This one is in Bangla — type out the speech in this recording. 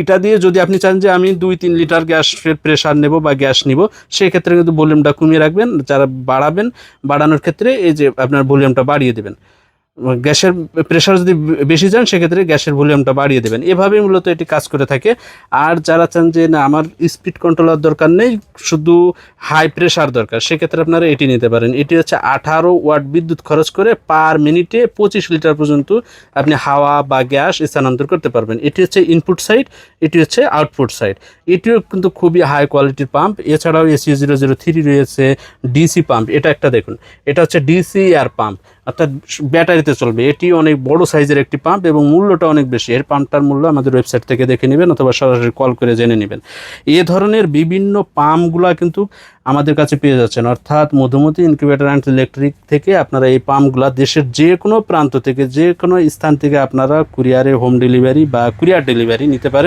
এটা দিয়ে যদি আপনি চান যে আমি দুই, তিন লিটার গ্যাস প্রেশার নেব বা গ্যাস নিব, সেক্ষেত্রে কিন্তু ভলিউমটা কমিয়ে রাখবেন। যারা বাড়াবেন, বাড়ানোর ক্ষেত্রে এই যে আপনার ভলিউমটা বাড়িয়ে দেবেন। গ্যাসের প্রেশার যদি বেশি যান, সেক্ষেত্রে গ্যাসের ভলিউমটা বাড়িয়ে দেবেন। এভাবেই মূলত এটি কাজ করে থাকে। আর যারা চান যে, না, আমার স্পিড কন্ট্রোলার দরকার নেই, শুধু হাই প্রেশার দরকার, সেক্ষেত্রে আপনারা এটি নিতে পারেন। এটি হচ্ছে আঠারো ওয়াট বিদ্যুৎ খরচ করে পার মিনিটে পঁচিশ লিটার পর্যন্ত আপনি হাওয়া বা গ্যাস স্থানান্তর করতে পারবেন। এটি হচ্ছে ইনপুট সাইড এটি হচ্ছে আউটপুট সাইড এটিও কিন্তু খুবই হাই কোয়ালিটির পাম্প এছাড়াও এসি জিরো জিরো থ্রি রয়েছে ডিসি পাম্প এটা একটা দেখুন। এটা হচ্ছে ডিসি এয়ার পাম্প অর্থাৎ ব্যাটারিতে চলবে। এটি অনেক বড় সাইজের একটি পাম্প এবং মূল্যটা অনেক বেশি। এর পাম্পটার মূল্য আমাদের ওয়েবসাইট থেকে দেখে নেবেন অথবা সরাসরি কল করে জেনে নেবেন। এ ধরনের বিভিন্ন পাম্পগুলা কিন্তু আমাদের কাছে পেয়ে যাচ্ছেন। অর্থাৎ মধুমতি ইনকিউবেটার অ্যান্ড ইলেকট্রিক থেকে আপনারা এই পাম্পগুলা দেশের যে কোনো প্রান্ত থেকে যে কোনো স্থান থেকে আপনারা কুরিয়ারে হোম ডেলিভারি বা কুরিয়ার ডেলিভারি নিতে পারেন।